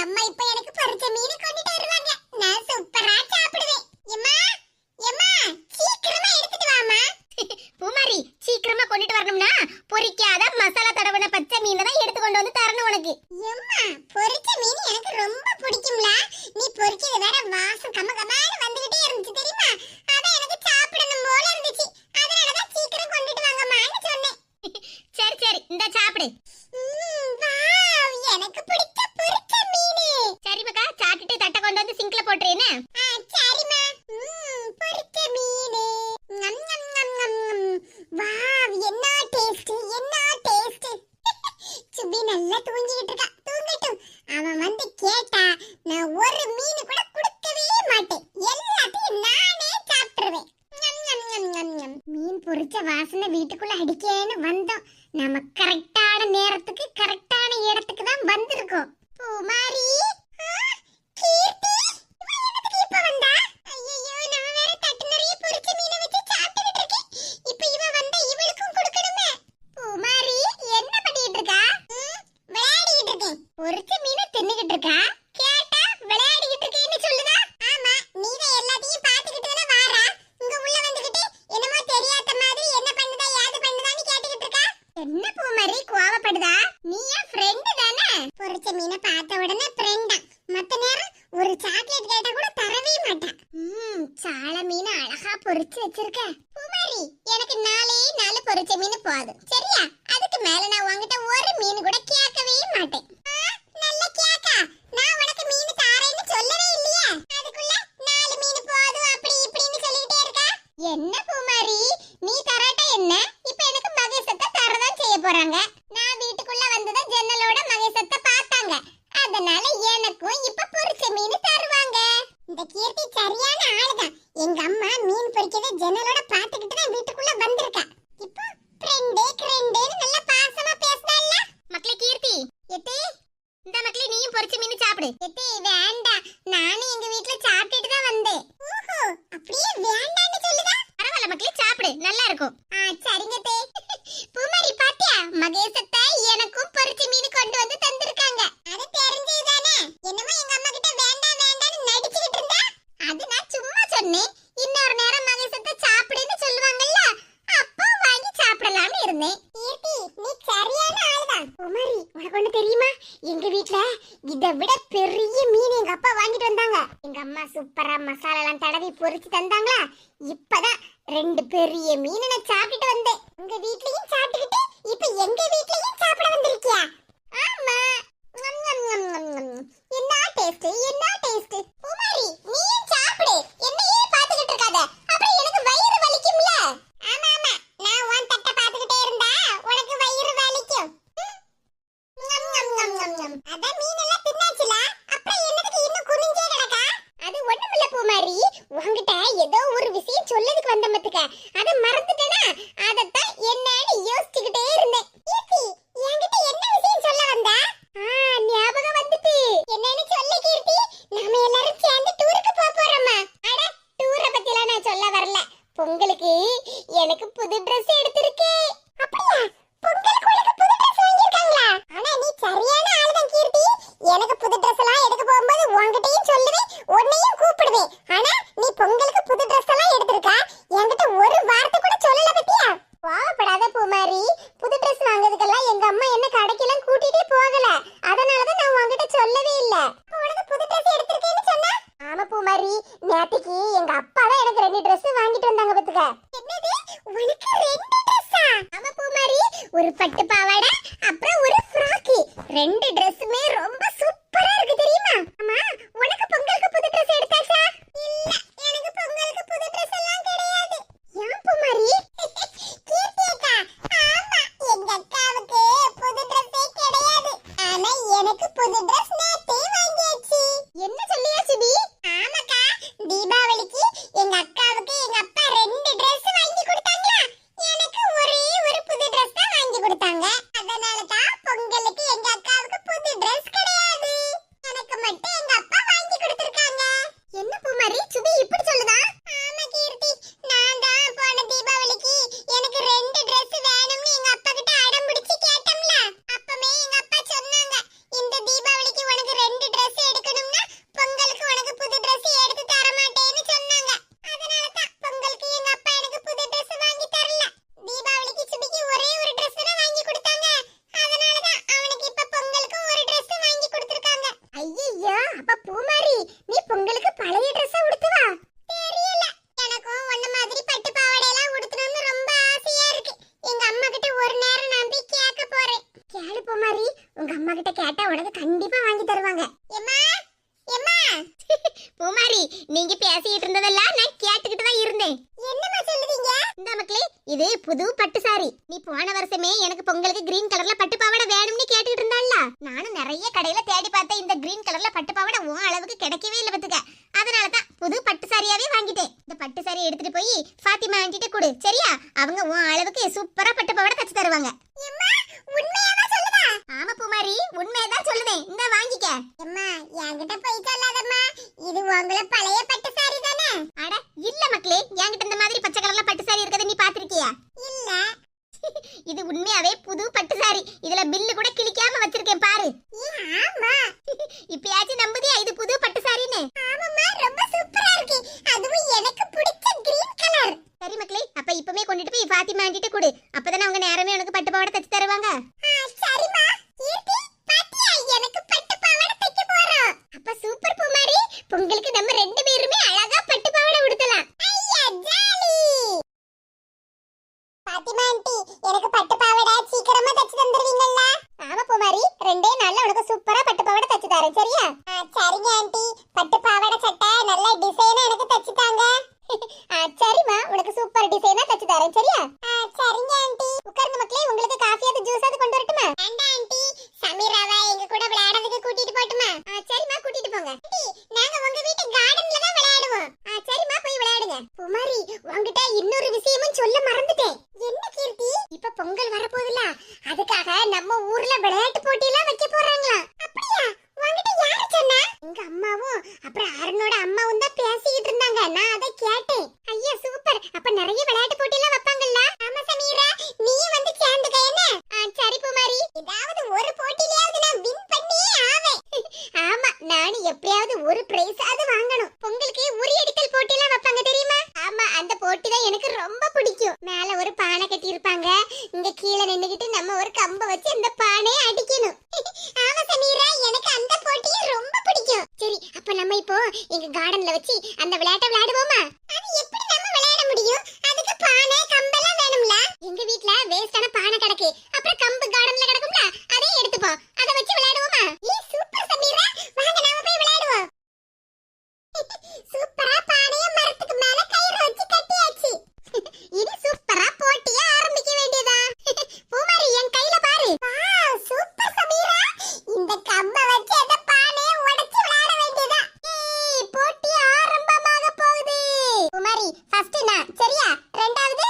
அம்மா இப்ப போட்டுறேன்னு சரிம்மா. பொரிச்ச மீனு. வாவ் என்ன டேஸ்ட் என்ன டேஸ்ட் சுபி நல்லா தூங்கிட்டு இருக்கா. அவன் வந்து கேட்டா நான் ஒரு மீன் கூட மாட்டேன். எல்லாத்தையும் நானே சாப்பிட்டுருவேன். மீன் பொரிச்ச வாசனை வீட்டுக்குள்ள அடிக்கேன்னு வந்தோம். நம்ம கரெக்டான நேரத்துக்கு கரெக்டான இடத்துக்கு தான் வந்திருக்கோம். பூமாரி கீர்த்தி. ஒருத்தி மீனை தின்னுகிட்டு இருக்கா? கேட்டா விளையாடிக்கிட்டு இருக்கேன்னு சொல்லுதா? ஆமா நீங்க எல்லாத்தையும் பாத்துக்கிட்டு தானே வாரா? இங்க உள்ள வந்துகிட்டு என்னமோ தெரியாத மாதிரி என்ன பண்ணுதா யாது பண்ணுதான்னு கேட்டுக்கிட்டு இருக்கா? என்ன பூ மாதிரி கோவப்படுதா? நீ என் ஃப்ரெண்டு தானே? பொறிச்ச மீனை பார்த்த உடனே ஃப்ரெண்டா மத்த நேரம் ஒரு சாக்லேட் கேட்டா கூட தரவே மாட்டா. ம் சால மீன் அழகா பொறிச்சு வச்சிருக்க. பூமாரி எனக்கு நாலே நாலு பொறிச்ச மீன் போதும். சரியா? அதுக்கு மேல நான் உங்ககிட்ட ஒரு மீன் கூட கேட்கவே மாட்டேன். போறாங்க. நான் வீட்டுக்குள்ள வந்ததும் ஜன்னலோட மகேசத்தை பார்த்தாங்க. அதனால எனக்கும் இப்ப பொரிச்ச மீன் தருவாங்க. இந்த கீர்த்தி சரியான ஆளுதான். எங்க அம்மா மீன் பொரிக்கத ஜன்னலோட பாத்துக்கிட்டு தான் வீட்டுக்குள்ள வந்திருக்கா. இப்போ ஃப்ரெண்டே ஃப்ரெண்டேன்னு நல்லா பாசமா பேசுனால மக்களே கீர்த்தி. எத்தி? இந்த மக்களே நீயும் பொரிச்ச மீன் சாப்பிடு. எத்தி வேண்டாம் நானும் எங்க வீட்டுல சாப்பிட்டுட்டு தான் வந்தேன். ஓஹோ அப்படியே வேண்டாம்னு சொல்லுதா? பரவாயில்ல மக்களே சாப்பிடு. நல்லா இருக்கும். இதை விட பெரிய மீன் எங்க அப்பா வாங்கிட்டு வந்தாங்க. எங்க அம்மா சூப்பரா மசாலா எல்லாம் தடவி பொரிச்சு தந்தாங்களா? இப்பதான் ரெண்டு பெரிய மீன் நான் சாப்பிட்டுட்டு வந்தேன். உங்க வீட்லயும் பொங்கலுக்கு எனக்கு புது ட்ரெஸ் அப்ப பூமாரி நீ பொங்கலுக்கு பழைய ட்ரெஸ் இது புது பட்டு சாரி நீ போன வருஷமே எனக்கு பொங்கலுக்கு கிரீன் கலர்ல பட்டு பாவாடை வேணும்னு கேட்டுட்டு இருந்தாள்ல நானும் நிறைய கடையில தேடி பார்த்தேன் இந்த கிரீன் கலர்ல பட்டு பாவாடை உன் அளவுக்கு கிடைக்கவே இல்லை பத்துக்க அதனாலதான் புது பட்டு சாரியாவே வாங்கிட்டேன். இந்த பட்டு சாரி எடுத்துட்டு போய் பாத்திமா ஆண்டிட்ட கொடு சரியா? அவங்க உன் அளவுக்கு சூப்பரா பட்டு பாவாடை தச்சு தருவாங்க. ஆமா பூமாரி உண்மையதான் சொல்லுவேன் இந்த வாங்கிக்க. மாட்டிட்டு கொடு. அப்பதானே அவங்க நேரமே உனக்கு பட்டு பாவாடை தச்சு தருவாங்க. சரிமா எனக்கு பட்டு பாவாடை தைக்க போறோம். அப்ப சூப்பர் பூமாரி. பொங்கலுக்கு நம்ம ரெண்டு பேருமே அழகா பட்டு பாவாடை உடுத்தலாம். பாத்திமா ஆண்டி எனக்கு பட்டு பாவாடை சீக்கிரமா தச்சு தந்துருவீங்கல்ல? ஆமா பூமாரி. ரெண்டே நாள்ல உனக்கு சூப்பரா பட்டு பாவாடை தச்சு தரேன் சரியா? சரிங்க ஆண்டி. பட்டு பாவாடை சட்டை நல்ல டிசைனா எனக்கு தச்சு தாங்க. சரிம்மா. உனக்கு சூப்பர் டிசைனா தச்சு தரேன் சரியா? சரிங்க ஆண்டி. உட்காருங்க மக்களே. உங்களுக்கு காஃபியாவது ஜூஸாவது கொண்டு வரட்டுமா? வேண்டாம் ஆண்டி. கீழே நின்று சாரி ஃபர்ஸ்ட் நான் சரியா? ரெண்டாவது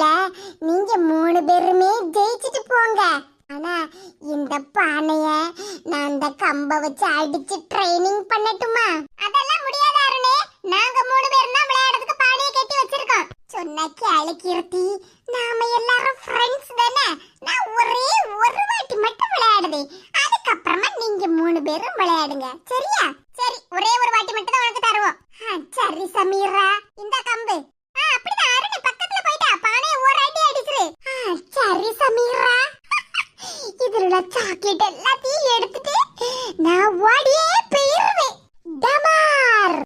போட்டியில நீங்க மூணு பேருமே ஜெயிச்சிட்டு போங்க. ஆனா இந்த பானைய நான் அந்த கம்ப வச்சு அடிச்சு ட்ரைனிங் பண்ணட்டுமா? அதெல்லாம் முடியாது அருணே. நாங்க மூணு பேரும் தான் விளையாடுறதுக்கு பானையை கட்டி வச்சிருக்கோம். சொன்ன கேளு கீர்த்தி நாம எல்லாரும் ஃப்ரெண்ட்ஸ் தானே. நான் ஒரே ஒரு வாட்டி மட்டும் விளையாடுது அதுக்கப்புறமா நீங்க மூணு பேரும் விளையாடுங்க. சரியா? சரி ஒரே ஒரு வாட்டி மட்டும் தான் உனக்கு தருவோம். சரி சமீரா. இந்த கம்பு. சரி சமீரா. இதுல உள்ள சாக்லேட் எல்லாத்தையும் எடுத்துட்டு நான் ஓடியே போயிருவேன். டமார்.